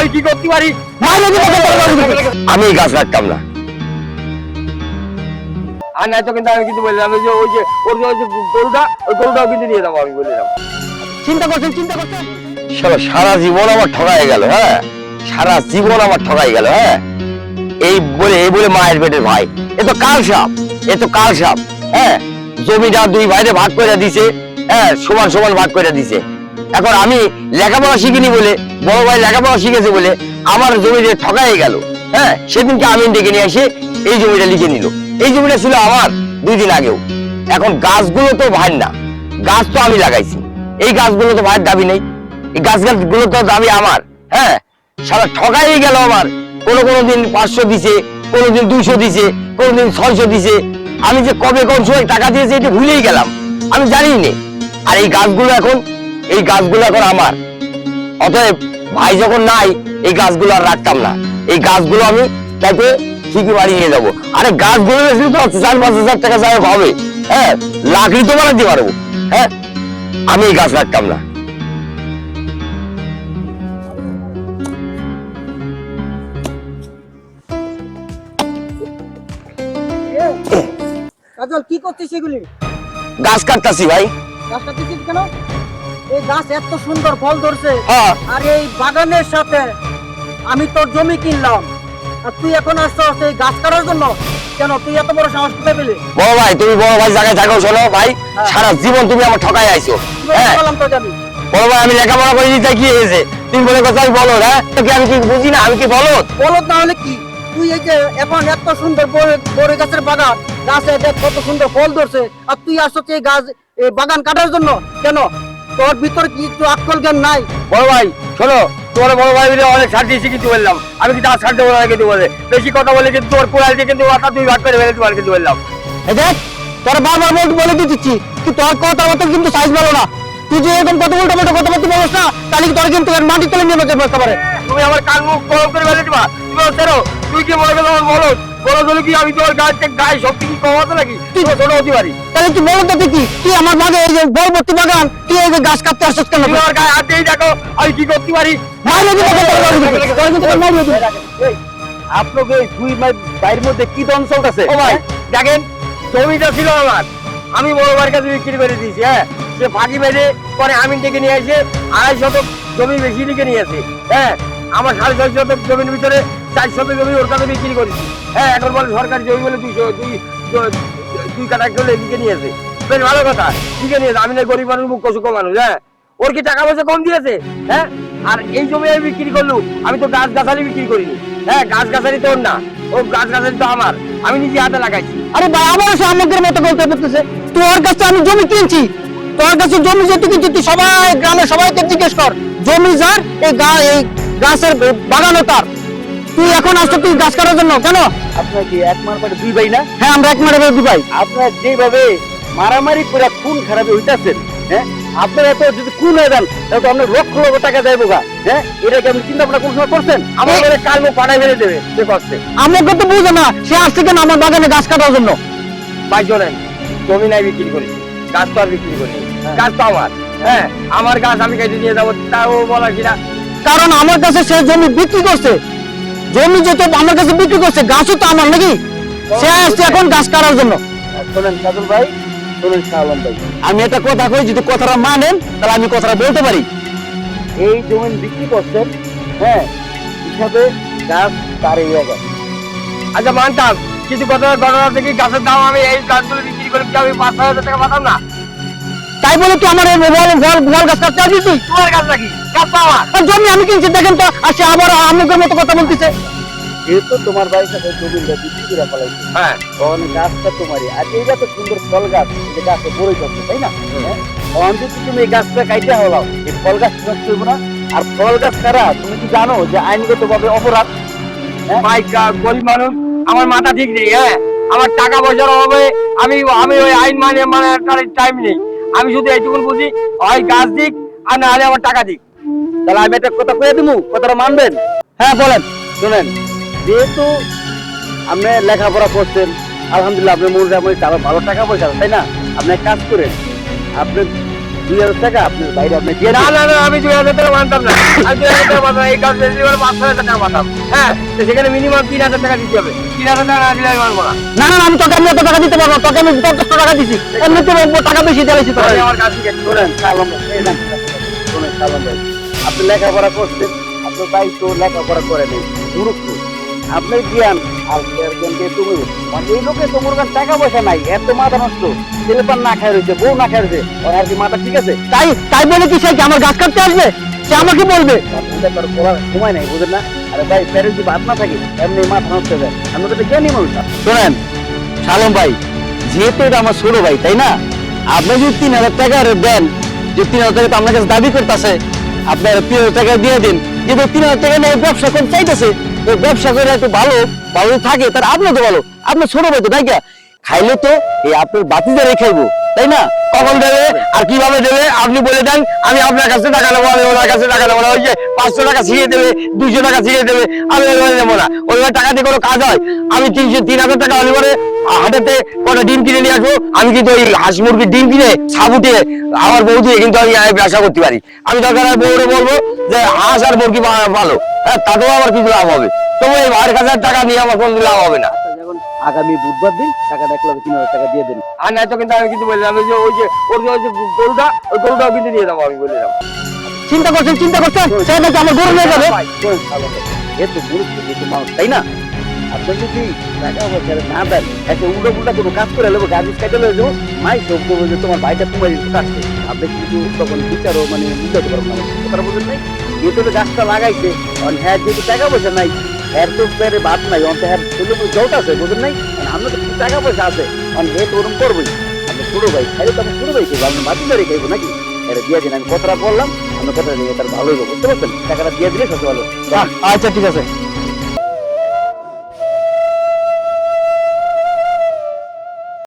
আমি কি করতে পারি? আমি গাছ রাখতাম না। আর নাই তো কিন্তু আমি কিন্তু বললাম যে ওই যে ওর যে গরুটা ওই গরুটাও কিন্তু নিয়ে যাব আমি বলে চিন্তা করছেন চিন্তা করছেন? সারা সারা জীবন আমার ঠকাই গেল হ্যাঁ? সারা জীবন আমার ঠকাই গেল হ্যাঁ? এই বলে এই বলে মায়ের পেটের ভাই। এ তো কাল সাপ এ তো কাল সাপ হ্যাঁ? জমিটা দুই ভাইরে ভাগ করে দিছে হ্যাঁ? সমান সমান ভাগ করে দিছে। এখন আমি লেখাপড়া শিখিনি বলে, বড় ভাই লেখাপড়া শিখেছে বলে আমার জমিটা ঠকাই গেল। হ্যাঁ সেদিনকে আমি ডেকে নিয়ে এসে এই জমিটা লিখে নিল। এই জমিটা ছিল আমার দুই দিন আগেও। এখন গাছগুলো তো ভাই না, গাছ তো আমি লাগাইছি। এই গাছগুলো তো ভাইয়ের দাবি নেই। এই গাছগুলো তো দাবি আমার। হ্যাঁ সারা ঠকাই গেল আমার। কোনো কোনো দিন পাঁচশো দিছে, কোনো দিন দুইশো দিছে, কোনো দিন ছয়শো দিছে। আমি যে কবে কোন সময় টাকা দিয়েছি এটা ভুলেই গেলাম। আমি জানি নে। আর এই গাছগুলো এখন এই গাছগুলো এখন আমার। অতএব ভাই যখন নাই এই গাছগুলো আর রাখতাম না। এই গাছগুলো আমি তাকে ঠিকই বাড়ি নিয়ে যাব। আরে গাছগুলো তো চার পাঁচ হাজার টাকা যাই হবে। হ্যাঁ লাকড়ি তো বানাতে পারব। হ্যাঁ আমি এই গাছ রাখতাম না। কাজল কি করছিস সেগুলি গাছ কাটতাছি ভাই। গাছ কাটতেছিস কেন? এই গাছ এত সুন্দর ফল ধরছে। হ্যাঁ। আর এই বাগানের সাথে আমি তোর জমি কিনলাম। আর তুই এখন এই গাছ কাটার জন্য? কেন তুই এত বড় সাহস কোথায় পেলি? বড় ভাই তুমি বড় ভাই জায়গায় থাকো শোনো ভাই। সারা জীবন তুমি আমার ঠকাই আইছো। হ্যাঁ। বড় ভাই আমি লেখাপড়া করে দিতে কি হয়েছে? তুমি বলে কথা আমি বলো হ্যাঁ? আমি কি বুঝি না? আমি কি বলো বলত না হলে কি? তুই এই যে এখন এত সুন্দর বড় গাছের বাগান গাছে দেখ কত সুন্দর ফল ধরছে। আর তুই আসছস এই গাছ বাগান কাটার জন্য? কেন? তোর ভিতরে কি একটু আক্কল জ্ঞান নাই? বড় ভাই শোনো তোমার বড় ভাই মিলে অনেক ছাড় দিয়েছি কিন্তু বললাম। আমি কিন্তু আর ছাড় দেবো না কিন্তু বলে। বেশি কথা বলে কিন্তু তোর কোয়ালিটি কিন্তু ওটা দুই ভাগ করে ফেলে তোমার কিন্তু বললাম। এই দেখ তোর বারবার বল বলে দিচ্ছি কি তোর কথা মতো কিন্তু সাইজ ভালো না। তুই যে এরকম কত উল্টো পাল্টা কথা বলতে বলিস না তাহলে কি তোর কিন্তু এর মাটি তুলে নিয়ে বসতে পারে? তুমি আমার কান মুখ গরম করে ফেলে দিবা তুমি সেরো তুই কি মনে করো আমার বলো বলো কি আমি তোমার গাছ গায়ে শক্তি কি কমাতে নাকি? তুই ছোট হতে পারি। তাহলে তুই বলো তো কি তুই আমার বাগে এই যে বলবর্তী বাগান তুই এই যে গাছ কাটতে আসছিস কেন? আমার গায়ে হাত দিয়ে দেখো আমি কি করতে পারি? মাইরে দিবো তোকে, তোকে কিন্তু মাইরে দিবো। আপনাকে এই দুই মাস বাইরের মধ্যে কি দন চলতেছে? ও ভাই। দেখেন জমিটা ছিল আমার। আমি বড় ভাইয়ের কাছে বিক্রি করে দিয়েছি হ্যাঁ? সে ফাঁকি মেরে পরে আমি ডেকে নিয়ে এসে আড়াই শতক জমি বেশি লিখে নিয়ে আসে হ্যাঁ? আমার সাড়ে ছয় শতক জমির ভিতরে চার শতক জমি ওর কাছে বিক্রি করেছি। হ্যাঁ এখন বলে সরকারি জমি বলে দুইশো, দুই, দুই- কাটা করে লিখে নিয়েছে বেশ ভালো কথা লিখে নিয়েছে আমি না গরিব মানুষ, মুখ্য সুখ মানুষ হ্যাঁ? ওর কি টাকা পয়সা কম দিয়েছে? হ্যাঁ? আর এই জমি আমি বিক্রি করলু, আমি তো গাছ গাছালি বিক্রি করিনি। হ্যাঁ গাছ গাছালি তোর না, ও গাছ গাছালি তো আমার। আমি নিজে হাতে লাগাইছি। আরে ভাই, আমারও সে আমাদের মতো বলতে বলতেছে তোর কাছে আমি জমি কিনছি। তোর কাছে জমি যেহেতু কিনছি, তুই সবাই, গ্রামের সবাইকে জিজ্ঞেস কর। জমি যার, এই গা এই গাছের বাগানও তার। তুই এখন আসছো তুই গাছ কাটার জন্য কেন? আপনার কি এক মার পরে দুই ভাই না? হ্যাঁ আমরা এক মারে দুই ভাই। আপনার যেভাবে মারামারি করে খুন খারাপ হইতাছেন হ্যাঁ? আপনার এত যদি খুন হয়ে যান তাহলে তো আপনার লক্ষ লক্ষ টাকা দেবো গা হ্যাঁ? এটা কি আপনি চিন্তা ভাবনা কোন সময় করছেন? আমার ঘরে কাল মুখ পাঠাই ফেলে দেবে সে কষ্টে আমাকে তো বুঝে না সে আসছে কেন আমার বাগানে গাছ কাটার জন্য? ভাই জমি নাই বিক্রি করেছি গাছ তো আর বিক্রি করিনি গাছ তো আমার হ্যাঁ? আমার গাছ আমি কেটে নিয়ে যাব তাও বলা কিনা কারণ আমার কাছে সে জমি বিক্রি করছে জমি যেহেতু আমার কাছে বিক্রি করছে গাছও তো আমার নাকি? সে আসছে এখন গাছ কাটার জন্য। শোনেন কাজল ভাই শোনেন শাহ ভাই। আমি একটা কথা কই যদি কথাটা মানেন তাহলে আমি কথাটা বলতে পারি। এই জমি বিক্রি করছেন হ্যাঁ হিসাবে গাছ তার এই আচ্ছা মানতাম কিন্তু কত ঘটনা থেকে গাছের দাম আমি এই গাছগুলো বিক্রি করে কি আমি পাঁচ ছয় হাজার টাকা পাতাম না? তাই বলে তুই আমার এই বল বল বল গাছ কাটতে আসবি তুই? তোমার গাছ নাকি? গাছ আমার। আর জমি আমি কিনছি দেখেন তো আর সে আবার আমুকের মতো কথা বলতেছে। যেহেতু তোমার বাড়ির সাথে জমিটা বিক্রি করে ফেলাইছে। হ্যাঁ। তখন গাছটা তোমারই। আর এইটা তো সুন্দর ফল গাছ যে গাছে বড়ই যাচ্ছে তাই না? হ্যাঁ? তখন যদি তুমি এই গাছটা কাইটে হলাও এই ফল গাছ নষ্ট হইব না। আর ফল গাছ ছাড়া তুমি কি জানো যে আইনগত ভাবে অপরাধ? ভাই গা- গরিব মানুষ আমার মাথা ঠিক নেই হ্যাঁ? আমার টাকা পয়সার অভাবে আমি আমি ওই আইন মানে মানে টাইম নেই। আমি শুধু এইটুকুন বুঝি হয় গাছ দিক আর না হলে আমার টাকা দিক। তাহলে আমি একটা কথা কয়ে দিমু? কথাটা মানবেন? হ্যাঁ বলেন। শুনেন, যেহেতু আপনি লেখাপড়া করছেন, আলহামদুলিল্লাহ আপনার মনে হয় ভালো টাকা পয়সা তাই না? আপনি কাজ করেন, আপনি দুই হাজার টাকা আপনার বাইরে আপনি দিয়ে না না না আমি দুই হাজার টাকা মানতাম না। আমি দুই হাজার টাকা মানতাম এই কাজ বেশি করে হাজার টাকা মানতাম। হ্যাঁ তো সেখানে মিনিমাম তিন হাজার টাকা দিতে হবে। তিন হাজার টাকা না দিলে আমি মানবো না। না আমি তোকে আমি এত টাকা দিতে পারব। তোকে আমি টাকা দিছি। এমনিতে আমি টাকা বেশি দিয়েছি তোকে আমার কাজ শোনেন সালাম ভাই, এই নেন, শোনেন সালাম ভাই আপনি লেখাপড়া করছেন আপনার ভাই তো লেখাপড়া করে নেই মূর্খ আপনার জ্ঞান আর এর তুমি। মানে এই লোকে তোমার কাছে টাকা পয়সা নাই এত মাথা নষ্ট। ছেলেপান না খায় রয়েছে বউ না খায় রয়েছে ওর আর কি মাথা ঠিক আছে? তাই তাই বলে কি সে আমার গাছ কাটতে আসবে? সে আমাকে বলবে। তার বলার সময় নাই বুঝেন না? আরে ভাই প্যারেন্ট যদি ভাত না থাকে এমনি মাথা নষ্ট হয়ে যায়। আমরা তো জ্ঞানী মানুষ। শোনেন সালম ভাই যেহেতু এটা আমার ছোট ভাই তাই না? আপনি যদি তিন হাজার টাকা দেন যে তিন হাজার টাকা তো আপনার কাছে দাবি করতেছে আপনার তিন হাজার টাকা দিয়ে দিন কিন্তু তিন হাজার টাকা নিয়ে ব্যবসা করে চাইতেছে ব্যবসা করে একটু ভালো ভালো থাকে, তার আপনার তো ভালো আপনার ছোট ভাই তো, তাই? খাইলে তো এই আপনার বাতিদারে খাইবো তাই না? কখন দেবে? আর কীভাবে দেবে? আপনি বলে দেন, আমি আপনার কাছে টাকা নেব, আমি ওনার কাছে টাকা নেব না। ওই যে পাঁচশো টাকা ছিঁড়ে দেবে, দুইশো টাকা ছিঁড়ে দেবে, আমি ওইভাবে নেব না। ওইভাবে টাকা দিয়ে কোনো কাজ হয়? আমি তিনশো, তিন হাজার টাকা হলে পরে হাটেতে কটা ডিম কিনে নিয়ে আসব। আমি কিন্তু ওই হাঁস মুরগির ডিম কিনে সাবুটে আমার বউ দিয়ে কিন্তু আমি ব্যবসা করতে পারি। আমি দরকার বউরে বলব যে হাঁস আর মুরগি ভালো। হ্যাঁ তাতেও আমার কিছু লাভ হবে। তবু এই ভাইয়ের কাছে টাকা নিয়ে আমার কোনো লাভ হবে না। যখন আগামী বুধবার দিন টাকাটা এক লক্ষ তিন হাজার টাকা দিয়ে দেন। আর নাই তো কিন্তু আমি কিন্তু বললাম যে ওই যে ওর যে গরুটা ওই গরুটাও কিন্তু নিয়ে যাব আমি বলে দিলাম চিন্তা করছেন চিন্তা করছেন? সে নাকি আমার গরু নিয়ে যাবে? এ তো গুরুত্ব কিছু মানুষ তাই না? আপনি যদি টাকা পয়সা না দেন একটা উল্টো কোনো কাজ করে নেব গাছ কাটে লেগে যাব। মাই সব করব যে তোমার ভাইটা তোমার একটু কাটছে আপনি কিন্তু তখন বিচারও মানে বুঝাতে পারব না। বুঝেন নাই? যেহেতু গাছটা লাগাইছে হ্যাঁ যেহেতু টাকা পয়সা নাই এর তো পেরে বাদ নাই, অন্ত হ্যাঁ ছেলে তো জোট আছে, বুঝেন নাই? আমরা তো কিছু টাকা পয়সা আছে অন হে তো করবোই। আপনি ছোট ভাই খাইলে তো আমি শুরু ভাই খাইবো আমি বাতি ধরে খাইবো নাকি? এটা দিয়ে দিন, আমি কথাটা বললাম আমি কথাটা নিয়ে তার ভালোই হবে বুঝতে পারছেন? টাকাটা দিয়ে দিলে সবচেয়ে ভালো। আচ্ছা ঠিক আছে।